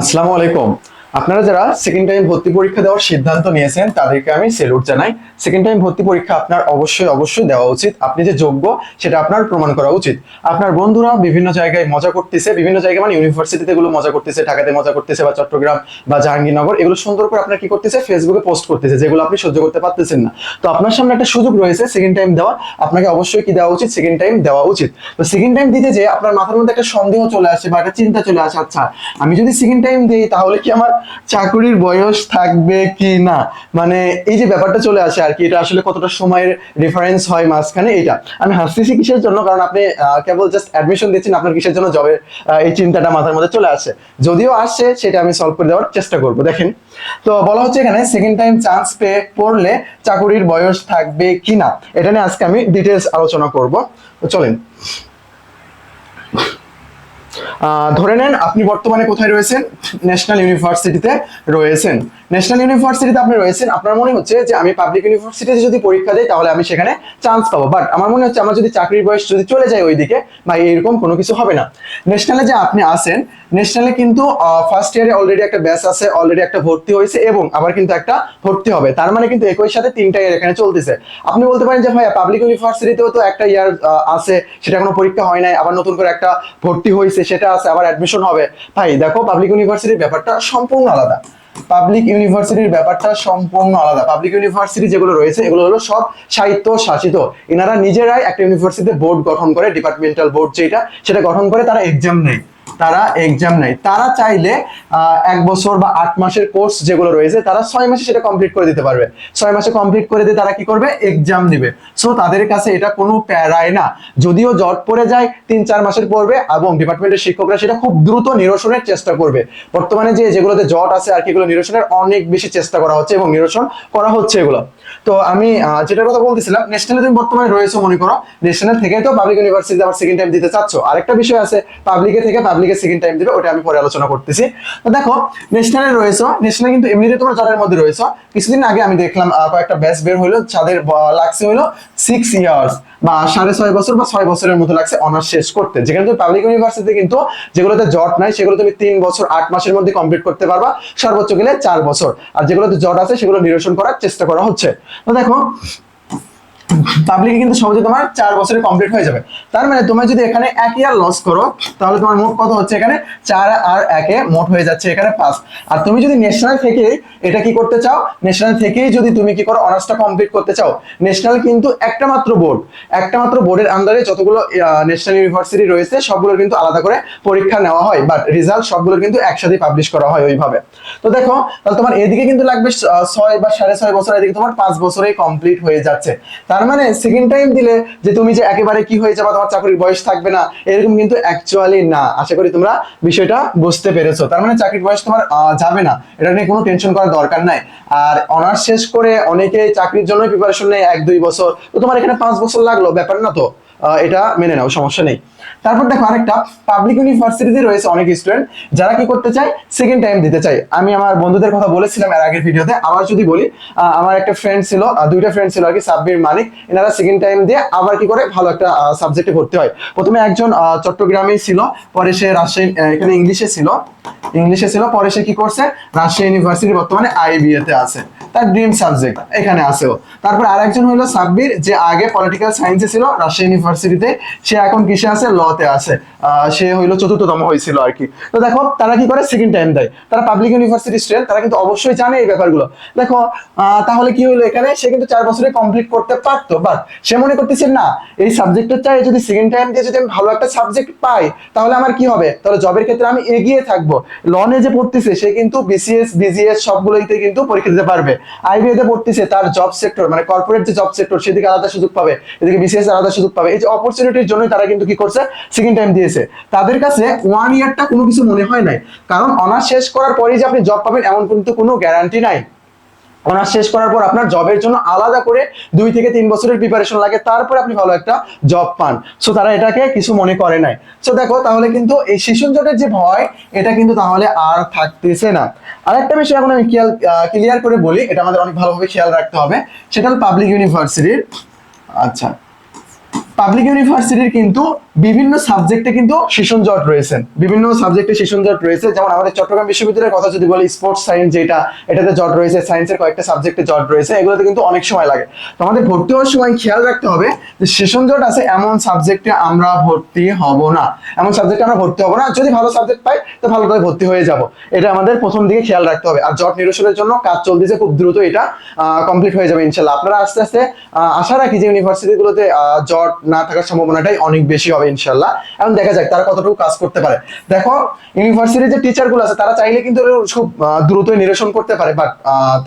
আসসালামু আলাইকুম। আপনারা যারা সেকেন্ড টাইম ভর্তি পরীক্ষা দেওয়ার সিদ্ধান্ত নিয়েছেন, তাদেরকে আমি সেলুট জানাই। সেকেন্ড টাইম ভর্তি পরীক্ষা আপনার অবশ্যই অবশ্যই দেওয়া উচিত। আপনি যে যোগ্য, সেটা আপনার প্রমাণ করা উচিত। আপনার বন্ধুরা বিভিন্ন জায়গায় মজা করতেছে, বিভিন্ন জায়গায় মানে ইউনিভার্সিটিতে এগুলো মজা করতেছে, ঢাকাতে মজা করতেছে বা চট্টগ্রাম বা জাহাঙ্গীরনগর, এগুলো সুন্দর করে আপনার কি করতেছে? ফেসবুকে পোস্ট করতেছে, যেগুলো আপনি সহ্য করতে পারতেছেন না। তো আপনার সামনে একটা সুযোগ রয়েছে সেকেন্ড টাইম দেওয়া। আপনাকে অবশ্যই কি দেওয়া উচিত? সেকেন্ড টাইম দেওয়া উচিত। তো সেকেন্ড টাইম দিতে যে আপনার মাথার মধ্যে একটা সন্দেহ চলে আসে বা একটা চিন্তা চলে আসে আচ্ছা আমি যদি সেকেন্ড টাইম দিই, তাহলে কি আমার চাকরির বয়স থাকবে কি না? মানে এই যে ব্যাপারটা চলে আসে আর কি, এটা আসলে কতটা সময়ের রেফারেন্স হয় মাঝখানে, এটা। আমি হাসতেছি কিসের জন্য? কারণ আপনি কেবল জাস্ট অ্যাডমিশন দিচ্ছেন, আপনার কিসের জন্য জবের এই চিন্তাটা মাথার মধ্যে চলে আসে। যদিও আসছে সেটা আমি সলভ করে দেওয়ার চেষ্টা করব, দেখেন। তো বলা হচ্ছে এখানে সেকেন্ড টাইম চান্স পেয়ে পড়লে চাকরির বয়স থাকবে কি না? এটা নিয়ে আজকে আমি ডিটেলস আলোচনা করব। চলেন। ধরে নেন আপনি বর্তমানে কোথায় রয়েছেন? ন্যাশনাল ইউনিভার্সিটিতে রয়েছেন। ন্যাশনাল ইউনিভার্সিটিতে আপনি রয়েছেন, আপনার মনে হচ্ছে যে আমি পাবলিক ইউনিভার্সিটিতে যদি পরীক্ষা দিই, তাহলে আমি সেখানে চান্স পাবো। বাট আমার মনে হচ্ছে আমার যদি চাকরির বয়স যদি চলে যায় ওইদিকে, বা এরকম কোনো কিছু হবে না। ন্যাশনালে যে আপনি আসেন ন্যাশনালে কিন্তু ফার্স্ট ইয়ারে অলরেডি একটা ব্যাচ আছে অলরেডি একটা ভর্তি হয়েছে, এবং আবার কিন্তু একটা ভর্তি হবে। তার মানে কিন্তু একই সাথে তিনটা ইয়ার এখানে চলতেছে। আপনি বলতে পারেন যে, ভাইয়া পাবলিক ইউনিভার্সিটিতেও তো একটা ইয়ার আছে, সেটা কোনো পরীক্ষা হয় নাই, আবার নতুন করে একটা ভর্তি হয়েছে, সেটা আছে, আবার অ্যাডমিশন হবে। ভাই, দেখো পাবলিক ইউনিভার্সিটির ব্যাপারটা সম্পূর্ণ আলাদা। পাবলিক ইউনিভার্সিটির ব্যাপারটা সম্পূর্ণ আলাদা। পাবলিক ইউনিভার্সিটি যেগুলো রয়েছে, এগুলো হলো সব সাহিত্য শাসিত এনারা নিজেরাই একটা ইউনিভার্সিটিতে বোর্ড গঠন করে ডিপার্টমেন্টাল বোর্ড যেটা সেটা গঠন করে তারা এক্সাম নেয়। তারা এক্সাম নেয়। তারা চাইলে এক বছর বা আট মাসের কোর্স যেগুলো রয়েছে, তারা ছয় মাসে সেটা কমপ্লিট করে দিতে পারবে। ছয় মাসে কমপ্লিট করে দিয়ে তারা কি করবে? এক্সাম দিবে। সো তাদের কাছে এটা কোনো প্যারায় না। যদিও জট পড়ে যায়, তিন চার মাসের পড়বে এবং ডিপার্টমেন্টের শিক্ষকরা সেটা খুব দ্রুত নিরসনের চেষ্টা করবে। বর্তমানে যে যেগুলোতে জট আছে আর কি, এগুলো নিরসনের অনেক বেশি চেষ্টা করা হচ্ছে এবং নিরসন করা হচ্ছে এগুলো। তো, আমি যেটার কথা বলতেছিলাম ন্যাশনালে তুমি বর্তমানে রয়েছে মনে করো। ন্যাশনাল থেকে তো পাবলিক ইউনিভার্সিটিতে আবার সেকেন্ড টাইম দিতে চাচ্ছ। আরেকটা বিষয় আছে পাবলিকে থেকে পাবলিকে সেকেন্ড টাইম দিবে, ওটা আমি পরে আলোচনা করতেছি। তো দেখো ন্যাশনালে রয়েছে ন্যাশনাল কিন্তু এমনিতে তোমার জটের মধ্যে রয়েছে। কিছুদিন আগে আমি দেখলাম কয়েকটা ব্যাচ বের হইল যাদের লাগছে হইল সিক্স ইয়ার্স বা সাড়ে ছয় বছর বা ছয় বছরের মতো লাগছে অনার্স শেষ করতে। যেখানে তুমি পাবলিক ইউনিভার্সিটি কিন্তু যেগুলোতে জট নাই সেগুলো তুমি তিন বছর, আট মাসের মধ্যে কমপ্লিট করতে পারবা, সর্বোচ্চ গেলে চার বছর। আর যেগুলোতে জট আছে, সেগুলো নিরসন করার চেষ্টা করা হচ্ছে। তো দেখো পাবলিকে কিন্তু সহজে তোমার চার বছরে কমপ্লিট হয়ে যাবে। তার মানে তুমি যদি এখানে এক ইয়ার লস করো, তাহলে তোমার মোট কত হচ্ছে এখানে? চার আর একে মোট হয়ে যাচ্ছে এখানে পাঁচ। আর তুমি যদি ন্যাশনাল থেকে এটা কি করতে চাও? ন্যাশনাল থেকেই যদি তুমি কি করো অনার্সটা কমপ্লিট করতে চাও ন্যাশনাল কিন্তু একটা মাত্র বোর্ড একটা মাত্র বোর্ডের আন্ডারে যতগুলো ন্যাশনাল ইউনিভার্সিটি রয়েছে, সবগুলোর কিন্তু আলাদা করে পরীক্ষা নেওয়া হয় বাট রেজাল্ট সবগুলোর কিন্তু একসাথে পাবলিশ করা হয় ওইভাবে। তো দেখো, তাহলে তোমার এদিকে কিন্তু লাগবে ছয় বা সাড়ে ছয় বছর, এদিকে তোমার পাঁচ বছরেই কমপ্লিট হয়ে যাচ্ছে। তার মানে সেকেন্ড টাইম দিলে যে তুমি যে একেবারে কি হয়ে যাবে তোমার চাকরির বয়স থাকবে না, এরকম কিন্তু অ্যাকচুয়ালি না। আশা করি তোমরা বিষয়টা বুঝতে পেরেছ। তার মানে চাকরির বয়স তোমার যাবে না। এটা নিয়ে কোনো টেনশন করার দরকার নাই। আর অনার্স শেষ করে অনেকে চাকরির জন্য প্রিপারেশন নেয় এক দুই বছর। তো তোমার এখানে পাঁচ বছর লাগল, ব্যাপার না তো? এটা মেনে নাও, সমস্যা নেই। তারপর দেখো আরেকটা পাবলিক ইউনিভার্সিটিতে রয়েছে অনেক স্টুডেন্ট যারা কি করতে চায়? সেকেন্ড টাইম দিতে চায়। আমি আমার বন্ধুদের কথা বলেছিলাম এর আগের ভিডিওতে আবার যদি বলি আমার একটা ফ্রেন্ড ছিল দুইটা ফ্রেন্ড ছিল আর কি, সাব্বির মালিক এনারা সেকেন্ড টাইম দিয়ে আবার কি করে? ভালো একটা সাবজেক্টে ভর্তি হয়। প্রথমে একজন চট্টগ্রামেই ছিল, পরে সে রাজশাহী এখানে ইংলিশে ছিল। ইংলিশে ছিল, পরে সে কি করছে? রাজশাহী ইউনিভার্সিটি বর্তমানে আইবিএ তে আছে। তার ড্রিম সাবজেক্ট এখানে আছে ও তারপর আরেকজন হলো সাব্বির, যে আগে পলিটিক্যাল সায়েন্সে ছিল রাজশাহী ইউনিভার্সিটিতে সে এখন কিসে আছে? লতে আছে। সে হইল চতুর্থতম হয়েছিল আর কি। তো দেখো, তারা কি করে? সেকেন্ড টাইম দেয়। তারা পাবলিক ইউনিভার্সিটি স্টুডেন্ট তারা কিন্তু অবশ্যই জানে এই ব্যাপারগুলো। দেখো তাহলে কি হলো এখানে? সে কিন্তু চার বছরে কমপ্লিট করতে পারতো বাট সে মনে করতেছে, না, এই সাবজেক্টের চাই, যদি সেকেন্ড টাইম দিয়ে যদি আমি ভালো একটা সাবজেক্ট পাই, তাহলে আমার কি হবে? তাহলে জবের ক্ষেত্রে আমি এগিয়ে থাকব। লনে যে পড়তেছে, সে কিন্তু বিসিএস বিজিএস সবগুলোইতে কিন্তু পরীক্ষা দিতে পারবে। আইবিএ তে পড়তেছে, তার জব সেক্টর মানে কর্পোরেট যে জব সেক্টর সেদিকে আলাদা সুযোগ পাবে, এদিকে বিসিএস আলাদা সুযোগ পাবে। এই যে অপরচুনিটির জন্য তারা কিন্তু কি করছে? সেকেন্ড টাইম দিয়েছে। তাদের কাছে ওয়ান ইয়ারটা কোনো কিছু মনে হয় নাই। কারণ অনার্স শেষ করার পরেই যে আপনি জব পাবেন, এমন কিন্তু কোনো গ্যারান্টি নাই। অনার্স শেষ করার পর আপনার জবের জন্য আলাদা করে দুই থেকে তিন বছরের প্রিপারেশন লাগে। তারপরে আপনি ভালো একটা জব পান। সো তারা এটাকে কিছু মনে করে নাই। সো দেখো, তাহলে কিন্তু এই শিশু জটের যে ভয়, এটা কিন্তু তাহলে আর থাকতেছে না। আর একটা বিষয় এখন আমি খেয়াল ক্লিয়ার করে বলি, এটা আমাদের অনেক ভালোভাবে খেয়াল রাখতে হবে। সেটা হল পাবলিক ইউনিভার্সিটির আচ্ছা। পাবলিক ইউনিভার্সিটির কিন্তু বিভিন্ন সাবজেক্টে কিন্তু সেশন জট রয়েছে। বিভিন্ন সাবজেক্টে সেশন জট রয়েছে। যেমন আমাদের চট্টগ্রাম বিশ্ববিদ্যালয়ের কথা যদি বলি স্পোর্টস সায়েন্স যেটা, এটাতে জট রয়েছে সায়েন্সের কয়েকটা সাবজেক্টে জট রয়েছে, এগুলোতে কিন্তু অনেক সময় লাগে। তো আমাদের ভর্তি হওয়ার সময় খেয়াল রাখতে হবে যে সেশন জট আছে এমন সাবজেক্টে আমরা ভর্তি হব না। এমন সাবজেক্টে আমরা ভর্তি হব না। যদি ভালো সাবজেক্ট পাই, তো ভালোভাবে ভর্তি হয়ে যাব। এটা আমাদের প্রথম দিকে খেয়াল রাখতে হবে। আর জট নিরসনের জন্য কাজ চলতেছে খুব দ্রুত এটা কমপ্লিট হয়ে যাবে ইনশাল্লাহ। আপনারা আস্তে আস্তে আশা রাখি যে ইউনিভার্সিটিগুলোতে জট না থাকার সম্ভাবনাটাই অনেক বেশি হবে ইনশাল্লাহ এখন দেখা যাক তারা কতটুকু কাজ করতে পারে। দেখো ইউনিভার্সিটির যে টিচারগুলো আছে, তারা চাইলে কিন্তু খুব দ্রুতই নিরসন করতে পারে বাট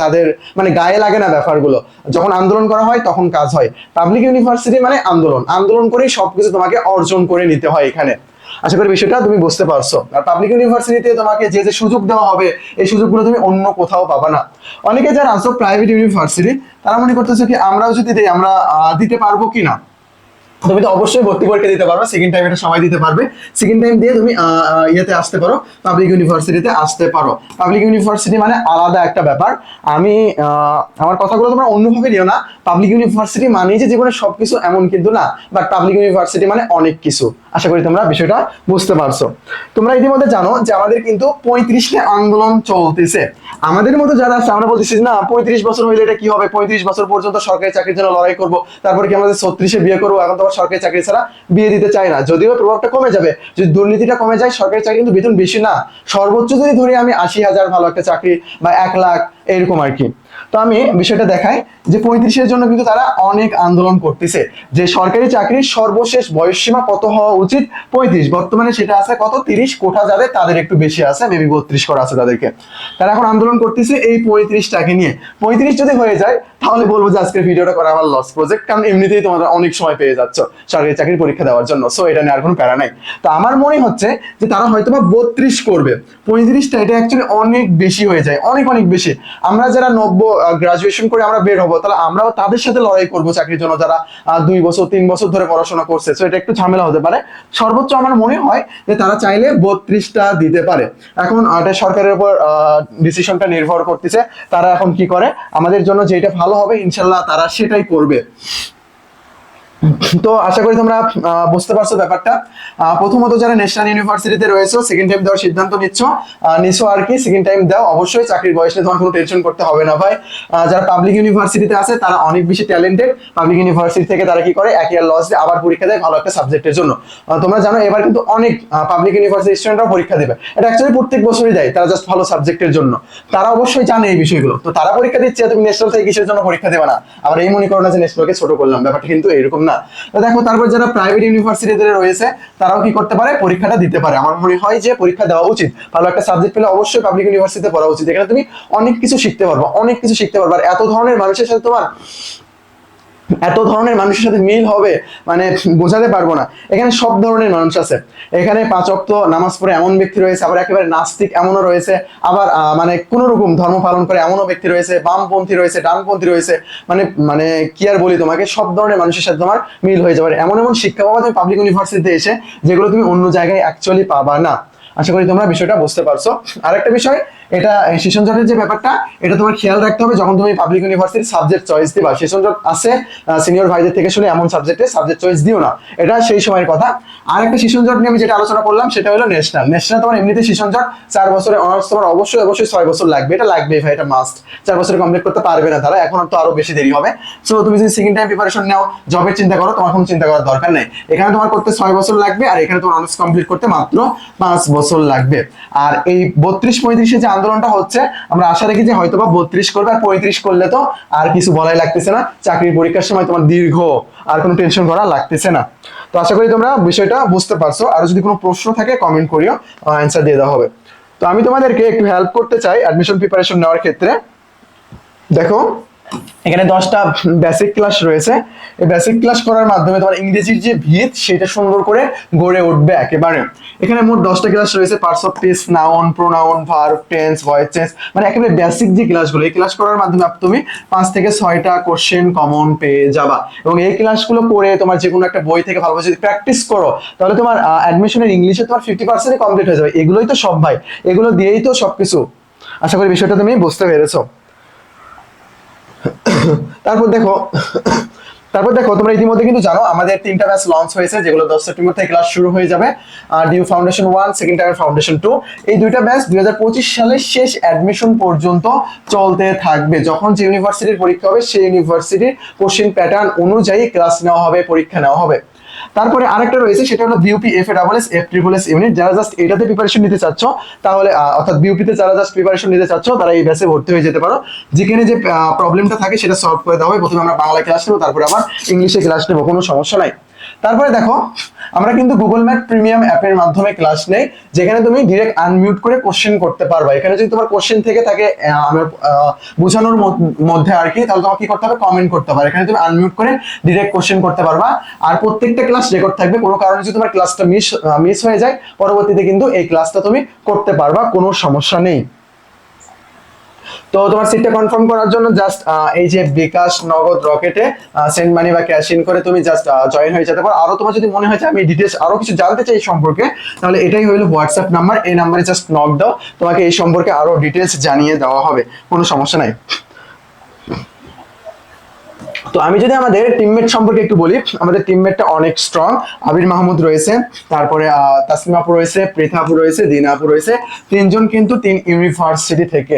তাদের মানে গায়ে লাগে না ব্যাপারগুলো। যখন আন্দোলন করা হয়, তখন কাজ হয়। পাবলিক ইউনিভার্সিটি মানে আন্দোলন। আন্দোলন করেই সবকিছু তোমাকে অর্জন করে নিতে হয় এখানে। আশা করি বিষয়টা তুমি বুঝতে পারছ। আর পাবলিক ইউনিভার্সিটিতে তোমাকে যে যে সুযোগ দেওয়া হবে, এই সুযোগগুলো তুমি অন্য কোথাও পাবা না। অনেকে যারা আছো প্রাইভেট ইউনিভার্সিটি তারা মনে করতেছে কি, আমরাও যদি দেই, আমরা দিতে পারব কি না তুমি তো অবশ্যই ভর্তি পরীক্ষা দিতে পারবে সেকেন্ড টাইম এটা সময় দিতে পারবে। সেকেন্ড টাইম দিয়ে তুমি ইয়েতে আসতে পারো পাবলিক ইউনিভার্সিটিতে আসতে পারো। পাবলিক ইউনিভার্সিটি মানে আলাদা একটা ব্যাপার। আমি আমার কথাগুলো তোমরা অন্যভাবে নিও না। পাবলিক ইউনিভার্সিটি মানেই যে জীবনে সবকিছু এমন কিন্তু না বাট পাবলিক ইউনিভার্সিটি মানে অনেক কিছু। আশা করি তোমরা বিষয়টা বুঝতে পারছ। তোমরা ইতিমধ্যে জানো যে আমাদের কিন্তু পঁয়ত্রিশটা আন্দোলন চলতেছে। আমাদের মতো যারা আছে, আমরা বলতেছি না, পঁয়ত্রিশ বছর হইলে এটা কি হবে? পঁয়ত্রিশ বছর পর্যন্ত সরকারি চাকরির জন্য লড়াই করব। তারপরে কি আমাদের ছত্রিশে বিয়ে করব? এখন তো আবার সরকারি চাকরি ছাড়া বিয়ে দিতে চায় না। যদিও প্রভাবটা কমে যাবে, যদি দুর্নীতিটা কমে যায়, সরকারি চাকরি কিন্তু বেতন বেশি না। সর্বোচ্চ যদি ধরি আমি আশি হাজার ভালো একটা চাকরি বা এক লাখ এরকম আর কি। তো আমি বিষয়টা দেখাই যে পঁয়ত্রিশের জন্য কিন্তু তারা অনেক আন্দোলন করতেছে। যে সরকারি চাকরির সর্বশেষ বয়সসীমা কত হওয়া উচিত? পঁয়ত্রিশ। বর্তমানে সেটা আছে কত? তিরিশ। কোঠা যাদের তাদের একটু বেশি আছে মেবি বত্রিশ করা আছে তাদেরকে। তারা এখন আন্দোলন করতেছে এই পঁয়ত্রিশটাকে নিয়ে। পঁয়ত্রিশ যদি হয়ে যায়, তাহলে বলব যে আজকের ভিডিওটা করা আমার লস প্রজেক্ট কারণ এমনিতেই তোমরা অনেক সময় পেয়ে যাচ্ছ সরকারি চাকরির পরীক্ষা দেওয়ার জন্য। সো এটা নিয়ে আর কোনো প্যারা নাই। তো আমার মনে হচ্ছে যে তারা হয়তো বা বত্রিশ করবে। পঁয়ত্রিশটা এটা অ্যাকচুয়ালি অনেক বেশি হয়ে যায়। অনেক অনেক বেশি। আমরা যারা নব্য গ্রাজুয়েশন করে আমরা বের হব, তাহলে আমরাও তাদের সাথে লড়াই করব চাকরির জন্য যারা দুই বছর, তিন বছর ধরে পড়াশোনা করছে। সো এটা একটু ঝামেলা হতে পারে। সর্বোচ্চ আমার মনে হয় যে তারা চাইলে বত্রিশটা দিতে পারে। এখন এটা সরকারের উপর ডিসিশনটা নির্ভর করতেছে, তারা এখন কি করে? আমাদের জন্য যেটা ভালো হবে, ইনশাল্লাহ তারা সেটাই করবে। তো আশা করি তোমরা বুঝতে পারছ ব্যাপারটা। প্রথমত যারা ন্যাশনাল ইউনিভার্সিটিতে রয়েছে সেকেন্ড টাইম দেওয়ার সিদ্ধান্ত নিচ্ছ নিছো আর কি সেকেন্ড টাইম দাও, অবশ্যই চাকরির বয়স নিয়ে তোমার কোনো টেনশন করতে হবে না ভাই। যারা পাবলিক ইউনিভার্সিটিতে আছে, তারা অনেক বেশি ট্যালেন্টেড পাবলিক ইউনিভার্সিটি থেকে তারা কি করে? এক ইয়ার লস দিয়ে আবার পরীক্ষা দেয় ভালো একটা সাবজেক্টের জন্য। তোমরা জানো, এবার কিন্তু অনেক পাবলিক ইউনিভার্সিটি স্টুডেন্টরাও পরীক্ষা দেবে। এটা অ্যাকচুয়ালি প্রত্যেক বছরই দেয়, তারা জাস্ট ভালো সাবজেক্টের জন্য। তারা অবশ্যই জানে এই বিষয়গুলো। তো তারা পরীক্ষা দিচ্ছে, তুমি ন্যাশনাল থেকে কিসের জন্য পরীক্ষা দেবে না? আবার এই মনে করো না যে ন্যাশনালকে ছোট করলাম, ব্যাপারটা কিন্তু এরকম না। তো দেখো, তারপর যারা প্রাইভেট ইউনিভার্সিটিতে রয়েছে, তারাও কি করতে পারে? পরীক্ষাটা দিতে পারে। আমার মনে হয় যে পরীক্ষা দেওয়া উচিত। ভালো একটা সাবজেক্ট পেলে অবশ্যই পাবলিক ইউনিভার্সিটিতে পড়া উচিত। এখানে তুমি অনেক কিছু শিখতে পারব, অনেক কিছু শিখতে পারবে। আর এত ধরনের মানুষের সাথে তোমার এত ধরনের মানুষের সাথে মিল হবে মানে বোঝাতে পারব না। এখানে সব ধরনের মানুষ আছে। এখানে পাঁচ অক্ত নামাজ পড়ে এমন ব্যক্তি রয়েছে, আবার একেবারে নাস্তিক এমনও রয়েছে, আবার মানে কোন রকম ধর্ম পালন করে এমনও ব্যক্তি রয়েছে, বামপন্থী রয়েছে, ডানপন্থী রয়েছে মানে মানে কি আর বলি তোমাকে, সব ধরনের মানুষের সাথে তোমার মিল হয়ে যাবে। এমন এমন শিক্ষা পাবা তুমি পাবলিক ইউনিভার্সিটিতে এসে যেগুলো তুমি অন্য জায়গায় অ্যাকচুয়ালি পাবা না। আশা করি তোমরা বিষয়টা বুঝতে পারছ। আরেকটা বিষয় এটা সেশন জটের যে ব্যাপারটা, এটা তোমার খেয়াল রাখতে হবে যখন তুমি পাবলিক ইউনিভার্সিটির সাবজেক্ট চয়েস দিবা। সেশন জট আছে সিনিয়র ভাইদের থেকে শুনে এমন সাবজেক্টে সাবজেক্ট চয়েস দিও না। এটা সেই সময়ের কথা। আর একটা সেশন জট নিয়ে আমি যেটা আলোচনা করলাম, সেটা হলো ন্যাশনাল ন্যাশনাল তোমার এমনিতে সেশন জট, চার বছরে অনার্স তোমার অবশ্যই অবশ্যই ছয় বছর লাগবে। এটা লাগবে ভাই, এটা মাস্ট চার বছরে কমপ্লিট করতে পারবে না তারা, এখন তো আরও বেশি দেরি হবে। সো তুমি যদি সেকেন্ড টাইম প্রিপারেশন নাও জবের চিন্তা করো, তোমার কোনো চিন্তা করার দরকার নেই। এখানে তোমার করতে ছয় বছর লাগবে, আর এখানে তোমার অনার্স কমপ্লিট করতে মাত্র পাঁচ বছর লাগবে। আর এই বত্রিশ পঁয়ত্রিশে যে আন্দোলনটা হচ্ছে, আমরা আশা রাখি যে হয়তো বা বত্রিশ করবে আর পঁয়ত্রিশ করলে তো আর কিছু বলাই লাগতেছে না। চাকরির পরীক্ষার সময় তোমার দীর্ঘ আর কোনো টেনশন করা লাগতেছে না। তো আশা করি তোমরা বিষয়টা বুঝতে পারছ। আর যদি কোনো প্রশ্ন থাকে কমেন্ট করিও অ্যান্সার দিয়ে দেওয়া হবে। তো আমি তোমাদেরকে একটু হেল্প করতে চাই অ্যাডমিশন প্রিপারেশন নেওয়ার ক্ষেত্রে। দেখো এখানে দশটা বেসিক ক্লাস রয়েছে। এই বেসিক ক্লাস করার মাধ্যমে তোমার ইংরেজির যে ভিত, সেটা সুন্দর করে গড়ে উঠবে একেবারে। এখানে মোট দশটা ক্লাস রয়েছে parts of speech noun pronoun verb tense voice change মানে একেবারে বেসিক যে ক্লাসগুলো এই ক্লাস করার মাধ্যমে তুমি পাঁচ থেকে ছয়টা কোশ্চেন কমন পেয়ে যাবা। এবং এই ক্লাসগুলো করে তোমার যে কোনো একটা বই থেকে ভালোভাবে যদি প্র্যাকটিস করো, তাহলে তোমার অ্যাডমিশনের ইংলিশে তোমার ফিফটি পার্সেন্ট কমপ্লিট হয়ে যাবে। এগুলোই তো সব ভাই। এগুলো দিয়েই তো সবকিছু। আশা করি বিষয়টা তুমি বুঝতে পেরেছ। তারপর দেখো তারপর দেখো, তোমরা ইতিমধ্যে কিন্তু জানো, আমাদের তিনটা ব্যাচ লঞ্চ হয়েছে, যেগুলো দশ সেপ্টেম্বর থেকে ক্লাস শুরু হয়ে যাবে, আর due foundation one second time foundation two এই দুইটা ব্যাচ দুই হাজার পঁচিশ সালের শেষ অ্যাডমিশন পর্যন্ত চলতে থাকবে। যখন যে ইউনিভার্সিটির পরীক্ষা হবে, সেই ইউনিভার্সিটির কোশ্চিন প্যাটার্ন অনুযায়ী ক্লাস নেওয়া হবে, পরীক্ষা নেওয়া হবে। তারপরে আরেকটা রয়েছে, সেটা হলো BUP F A double S F triple S unit যারা জাস্ট এটাতে প্রিপারেশন নিতে চাচ্ছ, তাহলে অর্থাৎ বিউপিতে যারা জাস্ট প্রিপারেশন নিতে চাচ্ছ, তারা এই ব্যাচে ভর্তি হয়ে যেতে পারো। যেখানে যে প্রবলেমটা থাকে, সেটা সলভ করে দেওয়া হবে প্রথমে আমরা বাংলা ক্লাস নেব, তারপরে আবার ইংলিশে ক্লাস নেব, কোনো সমস্যা নাই। তারপরে দেখো, আমরা কিন্তু গুগল ম্যাপ প্রিমিয়াম অ্যাপের মাধ্যমে ক্লাস নেই, যেখানে তুমি ডিরেক্ট আনমিউট করে কোশ্চেন করতে পারবা। এখানে যদি তোমার কোশ্চেন থেকে থাকে বোঝানোর মধ্যে আর কি, তাহলে তোমাকে কি করতে হবে? কমেন্ট করতে পারবে এখানে তুমি আনমিউট করে ডিরেক্ট কোশ্চেন করতে পারবা। আর প্রত্যেকটা ক্লাস রেকর্ড থাকবে। কোনো কারণে যদি তোমার ক্লাসটা মিস মিস হয়ে যায়, পরবর্তীতে কিন্তু এই ক্লাসটা তুমি করতে পারবা। কোনো সমস্যা নেই। তো তোমার সিটটা কনফার্ম করার জন্য জাস্ট এই যে বিকাশ নগদ রকেটে সেন্ড মানি বা ক্যাশ ইন করে তুমি জাস্ট জয়েন হয়ে যেতে পারো। আরও তোমার যদি মনে হয় যে আমি ডিটেলস আরও কিছু জানতে চাই এই সম্পর্কে তাহলে এটাই হলো হোয়াটসঅ্যাপ নাম্বার এই নাম্বারে জাস্ট নক দাও। তোমাকে এই সম্পর্কে আরও ডিটেলস জানিয়ে দেওয়া হবে। কোনো সমস্যা নাই। তো আমি যদি আমাদের টিমমেট সম্পর্কে একটু বলি আমাদের টিমমেটটা অনেক স্ট্রং আবির মাহমুদ রয়েছে তারপরে আহ, তাসলিমা আপু রয়েছে পৃথা আপু রয়েছে দিনা আপু রয়েছে। তিনজন কিন্তু তিন ইউনিভার্সিটি থেকে।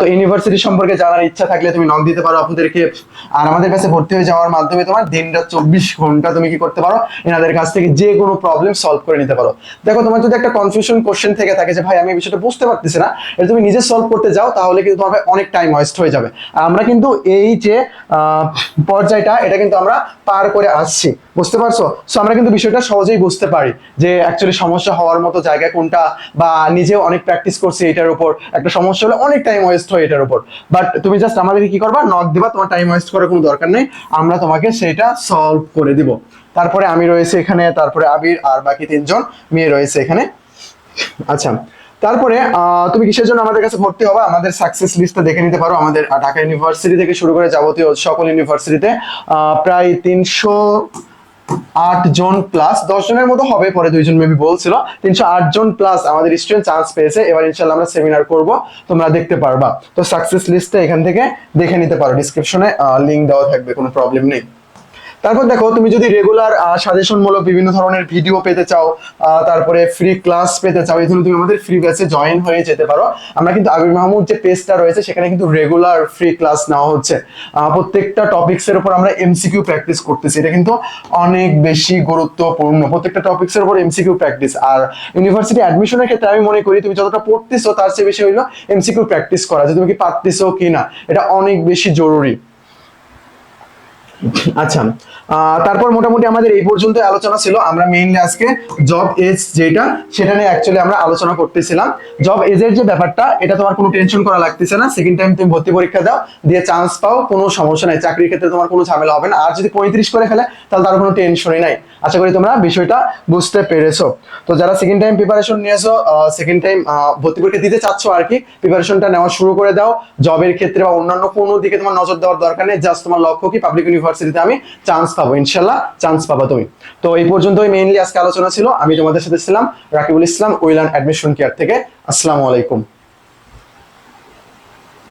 তো ইউনিভার্সিটি সম্পর্কে জানার ইচ্ছা থাকলে তুমি নক দিতে পারো আপুদেরকে আর আমাদের কাছে ভর্তি হয়ে যাওয়ার মাধ্যমে তোমার দিনটা চব্বিশ ঘণ্টা তুমি কি করতে পারো? এনাদের কাছ থেকে যে কোনো প্রবলেম সলভ করে নিতে পারো। দেখো, তোমার যদি একটা কনফিউশন কোশ্চেন থেকে থাকে যে, ভাই, আমি এই বিষয়টা বুঝতে পারতেছি না। এটা তুমি নিজে সলভ করতে যাও, তাহলে কিন্তু তোমার অনেক টাইম ওয়েস্ট হয়ে যাবে। আমরা কিন্তু এই যে পর্যায়টা, এটা কিন্তু আমরা পার করে আসছি। বুঝতে পারছ? সো আমরা কিন্তু বিষয়টা সহজেই বুঝতে পারি যে অ্যাকচুয়ালি সমস্যা হওয়ার মতো জায়গা কোনটা বা নিজেও অনেক প্র্যাকটিস করছি এটার উপর। একটা সমস্যা হলে অনেক টাইম ওয়েস্ট হয় এটার উপর। বাট তুমি জাস্ট আমাদেরকে কি করবা? নক দিবা, তোমার টাইম ওয়েস্ট করার কোনো দরকার নেই। আমরা তোমাকে সেটা সলভ করে দিব। তারপরে আমি রয়েছে এখানে, তারপরে আবির আর বাকি তিনজন মেয়ে রয়েছে এখানে। আচ্ছা তারপরে তুমি কিসের জন্য আমাদের কাছে ভর্তি হবা? আমাদের সাকসেস লিস্টটা দেখে নিতে পারো। আমাদের ঢাকা ইউনিভার্সিটি থেকে শুরু করে যাবতীয় সকল ইউনিভার্সিটিতে প্রায় তিনশো আট জন প্লাস দশ জনের মতো হবে, পরে দুইজন মেবি বলছিল। তিনশো আট জন প্লাস আমাদের স্টুডেন্ট চান্স পেয়েছে, এবার ইনশাল্লাহ আমরা সেমিনার করব, তোমরা দেখতে পারবা। তো সাকসেস লিস্টটা এখান থেকে দেখে নিতে পারো ডিসক্রিপশনে লিঙ্ক দেওয়া থাকবে, কোনো প্রবলেম নেই। তারপর দেখো, তুমি যদি রেগুলার সাজেশন মূলক বিভিন্ন ধরনের ভিডিও পেতে চাও তারপরে ফ্রি ক্লাস পেতে চাও জন্য তুমি আমাদের ফ্রি ব্যাচে জয়েন হয়ে যেতে পারো। আমরা কিন্তু আবির মাহমুদ যে পেজটা রয়েছে, সেখানে কিন্তু রেগুলার ফ্রি ক্লাস নেওয়া হচ্ছে। প্রত্যেকটা টপিক্স এর উপর আমরা এমসিকিউ প্র্যাকটিস করতেছি। এটা কিন্তু অনেক বেশি গুরুত্বপূর্ণ। প্রত্যেকটা টপিক্স এর উপর এমসিকিউ প্র্যাকটিস আর ইউনিভার্সিটি অ্যাডমিশনের ক্ষেত্রে আমি মনে করি, তুমি যতটা পড়তেছো, তার চেয়ে বেশি হইল এমসিকিউ প্র্যাকটিস করা, যে তুমি কি পারতেছো কি না এটা অনেক বেশি জরুরি। আচ্ছা তারপর মোটামুটি আমাদের এই পর্যন্ত আলোচনা ছিল। আমরা মেইনলি আজকে জব এজ যেটা, সেটা নিয়ে অ্যাকচুয়ালি আমরা আলোচনা করতেছিলাম। জব এজের যে ব্যাপারটা, এটা তোমার কোনো টেনশন করা লাগতেছে না। সেকেন্ড টাইম তুমি ভর্তি পরীক্ষা দাও, দিয়ে চান্স পাও, কোনো সমস্যা নাই। চাকরির ক্ষেত্রে তোমার কোনো ঝামেলা হবে না। আর যদি পঁয়ত্রিশ করে ফেলে, তাহলে তার কোনো টেনশনই নাই। আশা করি তোমরা বিষয়টা বুঝতে পেরেছ। তো যারা সেকেন্ড টাইম প্রিপারেশন নিয়েছো সেকেন্ড টাইম ভর্তি পরীক্ষা দিতে চাচ্ছ আর কি প্রিপারেশনটা নেওয়া শুরু করে দাও। জবের ক্ষেত্রে বা অন্যান্য কোনো দিকে তোমার নজর দেওয়ার দরকার নেই। জাস্ট তোমার লক্ষ্য কি পাবলিক ইউনিভার্সিটিতে আমি চান্স পাবো, ইনশাল্লাহ চান্স পাবো তুমি। তো এই পর্যন্তই মেইনলি আজকে আলোচনা ছিল। আমি তোমাদের সাথে ছিলাম রাকিবুল ইসলাম উইলান অ্যাডমিশন কেয়ার থেকে। আসসালামু আলাইকুম।